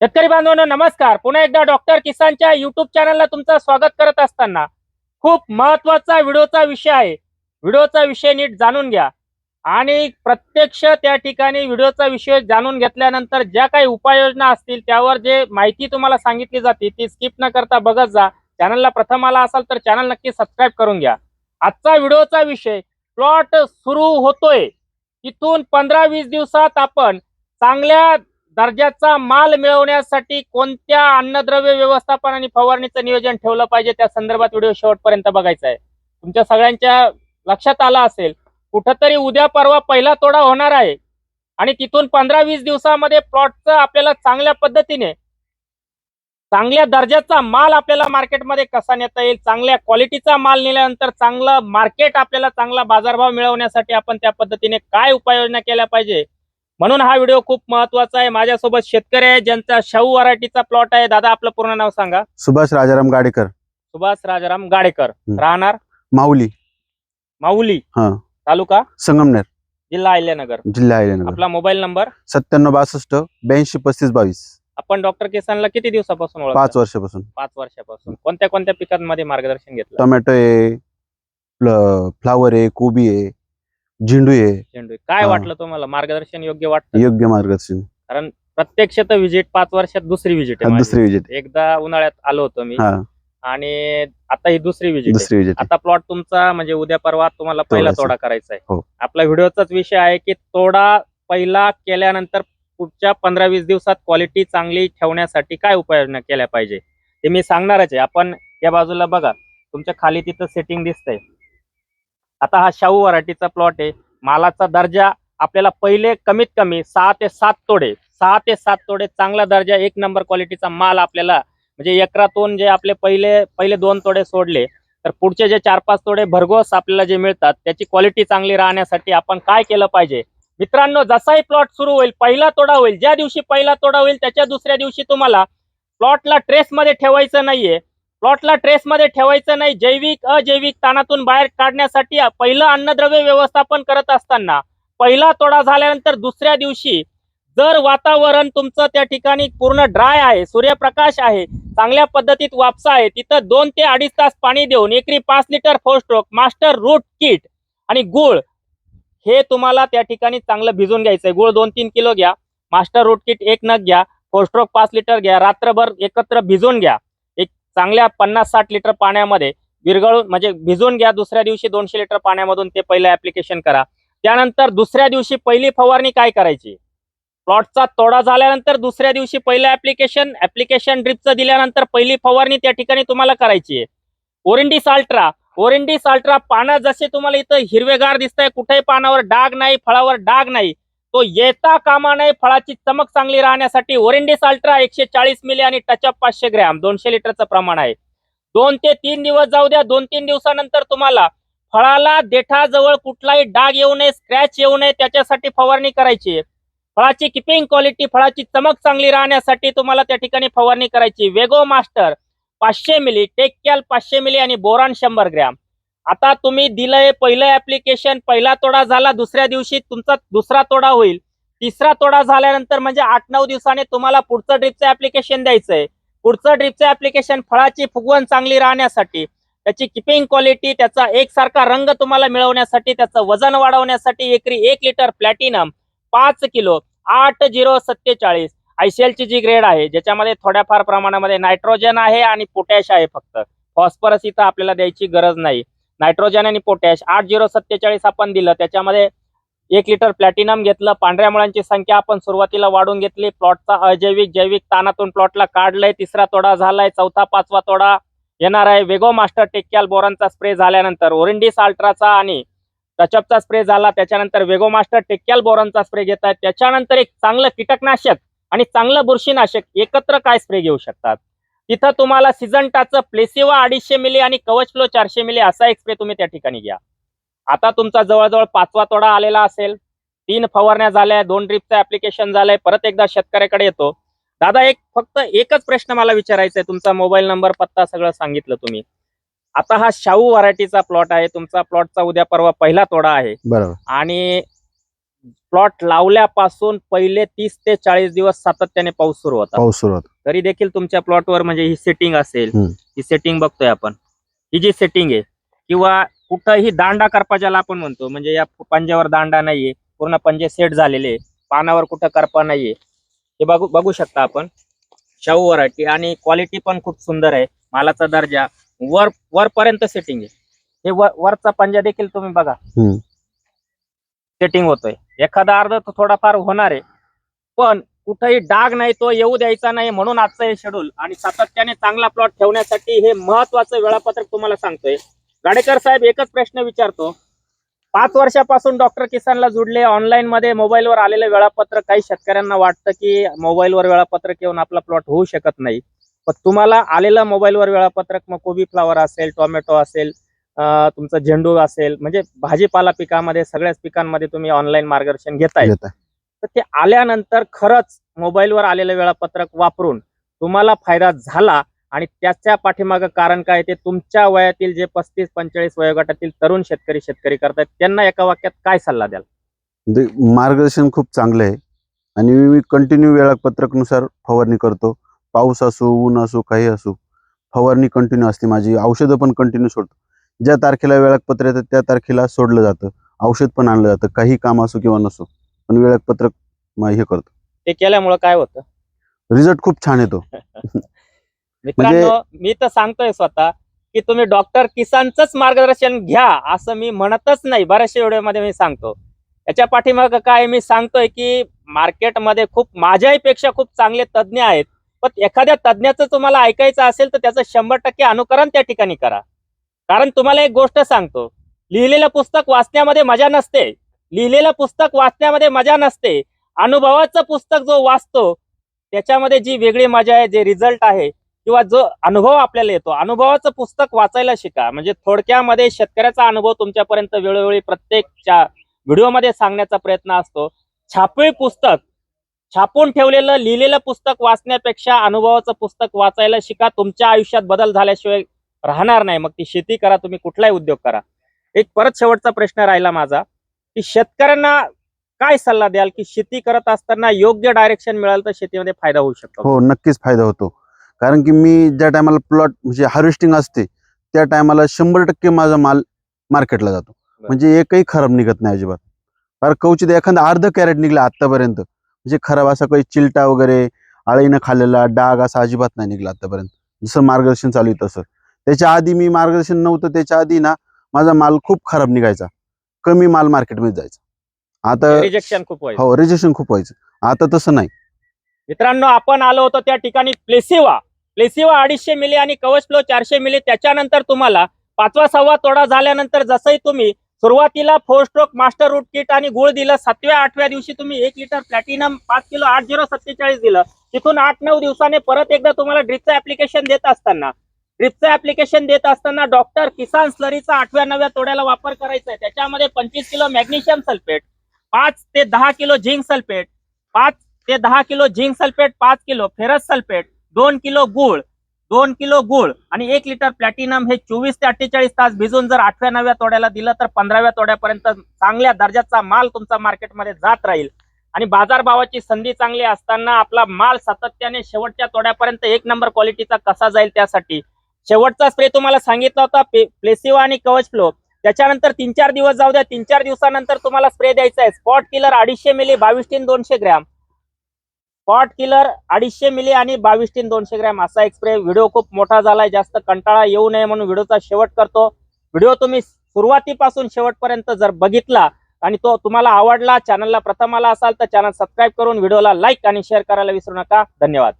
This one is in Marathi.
शेतकरी बांधवांनो नमस्कार. पुन्हा एकदा डॉक्टर किसानच्या युट्यूब चॅनलला तुमचं स्वागत करत असताना खूप महत्त्वाचा व्हिडिओचा विषय आहे. व्हिडिओचा विषय नीट जाणून घ्या. आणि प्रत्यक्ष त्या ठिकाणी व्हिडिओचा विषय जाणून घेतल्यानंतर ज्या काही उपाययोजना असतील त्यावर जे माहिती तुम्हाला सांगितली जाते ती स्किप न करता बघत जा. चॅनलला प्रथम आला असाल तर चॅनल नक्की सबस्क्राईब करून घ्या. आजचा व्हिडिओचा विषय प्लॉट सुरू होतोय. तिथून पंधरा वीस दिवसात आपण चांगल्या दर्जाचा माल मिळवण्यासाठी कोणत्या अन्नद्रव्य व्यवस्थापन आणि फवारणीचं नियोजन ठेवलं पाहिजे त्या संदर्भात व्हिडिओ शेवटपर्यंत बघायचा आहे. तुमच्या सगळ्यांच्या लक्षात आलं असेल कुठंतरी उद्या परवा पहिला तोडा होणार आहे. आणि तिथून पंधरा वीस दिवसामध्ये प्लॉटचं आपल्याला चांगल्या पद्धतीने चांगल्या दर्जाचा माल आपल्याला मार्केटमध्ये कसा नेता येईल चांगल्या क्वालिटीचा माल नेल्यानंतर चांगलं मार्केट आपल्याला चांगला बाजारभाव मिळवण्यासाठी आपण त्या पद्धतीने काय उपाययोजना केल्या पाहिजे म्हणून हा व्हिडिओ खूप महत्त्वाचा आहे. माझ्यासोबत शेतकरी आहे ज्यांचा शाहू वराठीचा प्लॉट आहे. दादा आपलं पूर्ण नाव सांगा. सुभाष राजाराम गाडेकर. सुभाष राजाराम गाडेकर. राहणार? माऊली. माऊली. हा. तालुका? संगमनेर. जिल्हा अहिल्यानगर. जिल्हा अहिल्यानगर. आपला मोबाईल नंबर सत्त्याण्णव बासष्ट ब्याऐंशी पस्तीस बावीस. आपण डॉक्टर किसानला किती दिवसापासून ओळखता? पाच वर्षापासून. पाच वर्षापासून. कोणत्या कोणत्या पिकांमध्ये मार्गदर्शन घेतलं? टोमॅटो आहे फ्ल- फ्लावर आहे कोबी आहे. झेंडू आहे. झेंडू काय हा. वाटलं तुम्हाला? मार्गदर्शन योग्य वाटतं? योग्य मार्गदर्शन. प्रत्यक्ष तर विजिट पाच वर्षात दुसरी विजिट आहे माझी. दुसरी विजिट एकदा उन्हाळ्यात आलो होतो मी. हा. आणि आता ही दुसरी विजिट दुसरी विजिट आता प्लॉट तुमचा म्हणजे उद्या परवा तुम्हाला पहिला तोडायचा. तोडा करायचा आहे. हो. आपला व्हिडिओचाच विषय आहे की तोडा पहिला केल्यानंतर पुढच्या पंधरा वीस दिवसात क्वालिटी चांगली ठेवण्यासाठी काय उपाययोजना केल्या पाहिजे? ते मी सांगणारच आहे. आपण या बाजूला बघा. तुमच्या खाली तिथं सेटिंग दिसतंय. आता हा शाहू वराठीचा प्लॉट आहे. मालाचा दर्जा आपल्याला पहिले कमीत कमी सहा ते सात तोडे सहा ते सात तोडे चांगला दर्जा एक नंबर क्वालिटीचा माल आपल्याला म्हणजे एकरातून जे आपले पहिले पहिले दोन तोडे सोडले तर पुढचे जे चार पाच तोडे भरघोस आपल्याला जे मिळतात त्याची क्वालिटी चांगली राहण्यासाठी आपण काय केलं पाहिजे? मित्रांनो जसाही प्लॉट सुरू होईल पहिला तोडा होईल. ज्या दिवशी पहिला तोडा होईल त्याच्या दुसऱ्या दिवशी तुम्हाला प्लॉटला ट्रेसमध्ये ठेवायचं नाहीये. प्लॉटला ट्रेसमध्ये ठेवायचं नाही. जैविक अजैविक ताणातून बाहेर काढण्यासाठी पहिलं अन्नद्रव्य व्यवस्थापन करत असताना पहिला तोडा झाल्यानंतर दुसऱ्या दिवशी जर वातावरण तुमचं त्या ठिकाणी पूर्ण ड्राय आहे सूर्यप्रकाश आहे चांगल्या पद्धतीत वापसा आहे तिथं दोन ते अडीच तास पाणी देऊन एकरी पाच litre four stroke master root kit आणि गुळ हे तुम्हाला त्या ठिकाणी चांगलं भिजून घ्यायचंय. गुळ दोन तीन किलो घ्या मास्टर रूट किट एक नग घ्या फोस्ट्रोक पाच लिटर घ्या रात्रभर एकत्र भिजून घ्या. चांगल्या पन्नास साठ लिटर पाण्यामध्ये विरघळून म्हणजे भिजून घ्या दुसऱ्या दिवशी दोनशे लिटर पाण्यामधून ते पहिलं ऍप्लिकेशन करा. त्यानंतर दुसऱ्या दिवशी पहिली फवारणी काय करायची? प्लॉटचा तोडा झाल्यानंतर दुसऱ्या दिवशी पहिलं ऍप्लिकेशन ऍप्लिकेशन ड्रिपचं दिल्यानंतर पहिली फवारणी त्या ठिकाणी तुम्हाला करायची आहे. ओरिंडिस अल्ट्रा ओरिंडिस अल्ट्रा पानं जसे तुम्हाला इथं हिरवेगार दिसत आहे कुठेही पानावर डाग नाही फळावर डाग नाही तो येता कामा नाही फळाची चमक चांगली राहण्यासाठी ओरिंडिस अल्ट्रा एकशे चाळीस मिली आणि टचअप पाचशे ग्रॅम दोनशे लिटरचं प्रमाण आहे. दोन ते तीन दिवस जाऊ द्या दोन तीन दिवसानंतर तुम्हाला फळाला देठाजवळ कुठलाही डाग येऊ नये स्क्रॅच येऊ नये त्याच्यासाठी फवारणी करायची. आहे फळाची किपिंग क्वालिटी फळाची चमक चांगली राहण्यासाठी तुम्हाला त्या ठिकाणी फवारणी करायची. वेगो मास्टर पाचशे मिली टेक्कॅल पाचशे मिली आणि बोरान शंभर ग्रॅम. आता तुम्ही दिलंय पहिलं ऍप्लिकेशन पहिला तोडा झाला दुसऱ्या दिवशी तुमचा दुसरा तोडा होईल. तिसरा तोडा झाल्यानंतर म्हणजे आठ नऊ दिवसाने तुम्हाला पुढचं ड्रीपचं ऍप्लिकेशन द्यायचंय. पुढचं ड्रिपचं ऍप्लिकेशन फळाची फुगवण चांगली राहण्यासाठी त्याची किपिंग क्वालिटी त्याचा एकसारखा रंग तुम्हाला मिळवण्यासाठी त्याचं वजन वाढवण्यासाठी एकरी एक लिटर प्लॅटिनम पाच किलो आठ झिरो सत्तेचाळीस. आयसीएलची जी ग्रेड आहे ज्याच्यामध्ये थोड्याफार प्रमाणामध्ये नायट्रोजन आहे आणि पोटॅश आहे फक्त. फॉस्फरस इथं आपल्याला द्यायची गरज नाही. नायट्रोजन आणि पोटॅश आठ झिरो सत्तेचाळीस आपण दिलं. त्याच्यामध्ये एक लिटर प्लॅटिनम घेतलं. पांढऱ्या मुळांची संख्या आपण सुरुवातीला वाढून घेतली. प्लॉटचा अजैविक जैविक तानातून प्लॉटला काढलंय. तिसरा तोडा झालाय. चौथा पाचवा तोडा येणार आहे. वेगो मास्टर टेक्याल बोरांचा स्प्रे झाल्यानंतर ओरिंडिस अल्ट्राचा आणि टचअपचा स्प्रे झाला. त्याच्यानंतर वेगो मास्टर टेक्याल बोरांचा स्प्रे घेत आहेत त्याच्यानंतर एक चांगलं कीटकनाशक आणि चांगलं बुरशीनाशक एकत्र काय स्प्रे घेऊ शकतात? तिथं तुम्हाला सिजंटाचं प्लेसिवा अडीचशे मिली आणि कवच फ्लो चारशे मिली असा एक स्प्रे तुम्ही त्या ठिकाणी घ्या. आता तुमचा जवळजवळ पाचवा तोडा आलेला असेल. तीन फवारण्या झाल्या दोन ड्रिपचं ऍप्लिकेशन झालंय परत एकदा शेतकऱ्याकडे येतो. दादा एक फक्त एकच प्रश्न मला विचारायचा आहे तुमचा मोबाईल नंबर पत्ता सगळं सांगितलं तुम्ही. आता हा शाहू व्हरायटीचा प्लॉट आहे. तुमचा प्लॉटचा उद्या परवा पहिला तोडा आहे. बरोबर. आणि प्लॉट लावल्यापासून पहिले तीस ते चाळीस दिवस सातत्याने पाऊस सुरू होता. पाऊस सुरुवात तरी देखील तुमच्या प्लॉटवर म्हणजे ही सेटिंग असेल हम्म. ही सेटिंग बघतोय आपण. ही जी सेटिंग आहे किंवा कुठंही दांडा करपा ज्याला आपण म्हणतो म्हणजे या पंजावर दांडा नाहीये पूर्ण पंजे सेट झालेले पानावर कुठं करपा नाहीये. हे बघू बघू शकता आपण. शाहू व्हरायटी आणि क्वालिटी पण खूप सुंदर आहे मालाचा दर्जा. वर वरपर्यंत सेटिंग आहे. हे वर वरचा पंजा देखील तुम्ही बघा. हम्म. सेटिंग होतोय. एखादा अर्ध तर थोडाफार होणार आहे. पण कुठेही डाग नाही तो येऊ द्यायचा नाही म्हणून आजचं हे शेड्यूल आणि सातत्याने चांगला प्लॉट ठेवण्यासाठी हे महत्वाचं वेळापत्रक तुम्हाला सांगतोय. गाडेकर साहेब एकच प्रश्न विचारतो. पाच वर्षापासून डॉक्टर किसानला जुडले ऑनलाईन मध्ये मोबाईलवर आलेलं वेळापत्रक काही शेतकऱ्यांना वाटतं की मोबाईलवर वेळापत्रक येऊन आपला प्लॉट होऊ शकत नाही. पण तुम्हाला आलेलं मोबाईलवर वेळापत्रक मग कोबी फ्लावर असेल टोमॅटो असेल तुमचं झेंडू असेल म्हणजे भाजीपाला पिकामध्ये सगळ्याच पिकांमध्ये तुम्ही ऑनलाईन मार्गदर्शन घेताय. तर ते आल्यानंतर खरंच मोबाईलवर आलेलं वेळापत्रक वापरून तुम्हाला फायदा झाला आणि त्याच्या पाठीमागं कारण काय ते तुमच्या वयातील जे पस्तीस पंचेचाळीस वयोगटातील तरुण शेतकरी शेतकरी करतात त्यांना एका वाक्यात काय सल्ला द्याल? मार्गदर्शन खूप चांगलं आहे आणि मी कंटिन्यू वेळापत्रकनुसार फवारणी करतो. पाऊस असो ऊन असो काही असो फवारणी कंटिन्यू असते माझी. औषधं पण कंटिन्यू सोडतो. ज्या तारखेला वेळापत्र येतं त्या तारखेला सोडलं जातं. औषध पण आणलं जातं. काही काम असो किंवा नसो पण वेळापत्रक म- हे करतो. ते केल्यामुळं काय होतं? रिझल्ट खूप छान येतो. मित्रांनो मी तर सांगतोय स्वतः की तुम्ही डॉक्टर किसानचंच मार्गदर्शन घ्या असं मी म्हणतच नाही. बऱ्याचशा व्हिडिओमध्ये मी सांगतो. याच्या पाठीमागं काय मी सांगतोय की मार्केटमध्ये खूप माझ्यापेक्षा खूप चांगले तज्ज्ञ आहेत. पण एखाद्या तज्ज्ञाचं तुम्हाला ऐकायचं असेल तर त्याचं शंभर टक्के अनुकरण त्या ठिकाणी करा. कारण तुम्हाला एक गोष्ट सांगतो. लिहिलेलं पुस्तक वाचण्यामध्ये मजा नसते. लिहिलेलं पुस्तक वाचण्यामध्ये मजा नसते. अनुभवाचं पुस्तक जो वाचतो त्याच्यामध्ये जी वेगळी मजा आहे जे रिझल्ट आहे किंवा जो अनुभव आपल्याला येतो अनुभवाचं पुस्तक वाचायला शिका. म्हणजे थोडक्यामध्ये शेतकऱ्याचा अनुभव तुमच्यापर्यंत वेळोवेळी प्रत्येकच्या व्हिडिओमध्ये सांगण्याचा प्रयत्न असतो. छापीळ पुस्तक छापून ठेवलेलं लिहिलेलं पुस्तक वाचण्यापेक्षा अनुभवाचं पुस्तक वाचायला शिका. तुमच्या आयुष्यात बदल झाल्याशिवाय राहणार नाही. मग ती शेती करा तुम्ही कुठलाही उद्योग करा. एक परत शेवटचा प्रश्न राहिला माझा की शेतकऱ्यांना काय सल्ला द्याल की शेती करत असताना योग्य डायरेक्शन मिळालं तर शेतीमध्ये फायदा होऊ शकतो हो नक्कीच फायदा होतो. कारण की मी ज्या टायमाला प्लॉट म्हणजे हार्वेस्टिंग असते त्या टायमाला शंभर टक्के माझा माल मार्केटला जातो. म्हणजे एकही खराब निघत नाही अजिबात. फार कवचित एखादा अर्ध कॅरेट निघला आतापर्यंत म्हणजे खराब असा काही चिलटा वगैरे आळीनं खाल्लेला डाग असा अजिबात नाही निघला आतापर्यंत. जसं मार्गदर्शन चालू आहे तसं. त्याच्या आधी मी मार्गदर्शन नव्हतं त्याच्या आधी ना माझा माल खूप खराब निघायचा. कमी माल मार्केटमध्ये जायचा. आता रिजेक्शन खूप व्हायचं. हो रिजेक्शन खूप व्हायचं. आता तसं नाही. मित्रांनो आपण आलो होतो त्या ठिकाणी प्लेसिवा. प्लेसिवा अडीचशे मिली आणि कवच फ्लो चारशे मिली. त्याच्यानंतर तुम्हाला पाचवा सहावा तोडा झाल्यानंतर जसंही तुम्ही सुरुवातीला four stroke master root kit आणि गुळ दिलं सातव्या आठव्या दिवशी तुम्ही एक लिटर प्लॅटिनम पाच किलो आठ झिरो सत्तेचाळीस दिलं. तिथून आठ नऊ दिवसाने परत एकदा तुम्हाला ड्रिपचं ऍप्लिकेशन देत असताना ड्रिपचं ऍप्लिकेशन देत असताना डॉक्टर किसान स्लरीचा आठव्या नव्या तोड्याला वापर करायचा आहे त्याच्यामध्ये पंचवीस किलो मॅग्नेशियम सल्फेट पाच ते दहा किलो झिंक सल्फेट पाच ते दहा किलो झिंक सल्फेट पाच किलो फेरस सल्फेट दोन किलो गुळ दोन किलो गुळ आणि एक लिटर प्लॅटिनम हे चोवीस ते अठ्ठेचाळीस तास भिजून जर आठव्या नव्या तोड्याला दिलं तर पंधराव्या तोड्यापर्यंत चांगल्या दर्जाचा माल तुमचा मार्केटमध्ये जात राहील. आणि बाजारभावाची संधी चांगली असताना आपला माल सातत्याने शेवटच्या तोड्यापर्यंत एक नंबर क्वालिटीचा कसा जाईल त्यासाठी शेवटचा स्प्रे तुम्हाला सांगितला होता पे- प्लेसिवा आणि कवच फ्लो. त्याच्यानंतर तीन चार दिवस जाऊ द्या तीन चार दिवसानंतर तुम्हाला स्प्रे द्यायचा आहे. स्पॉट किलर अडीचशे मिली बावीस टीन दोनशे ग्रॅम. स्पॉट किलर अडीचशे मिली आणि बावीस टीन दोनशे ग्रॅम असा एक स्प्रे. व्हिडिओ खूप मोठा झालाय जास्त कंटाळा येऊ नये म्हणून व्हिडिओचा शेवट करतो. व्हिडिओ तुम्ही सुरुवातीपासून शेवटपर्यंत जर बघितला आणि तो तुम्हाला आवडला चॅनलला प्रथम आला असाल तर चॅनल सबस्क्राईब करून व्हिडिओला लाईक आणि शेअर करायला विसरू नका. धन्यवाद.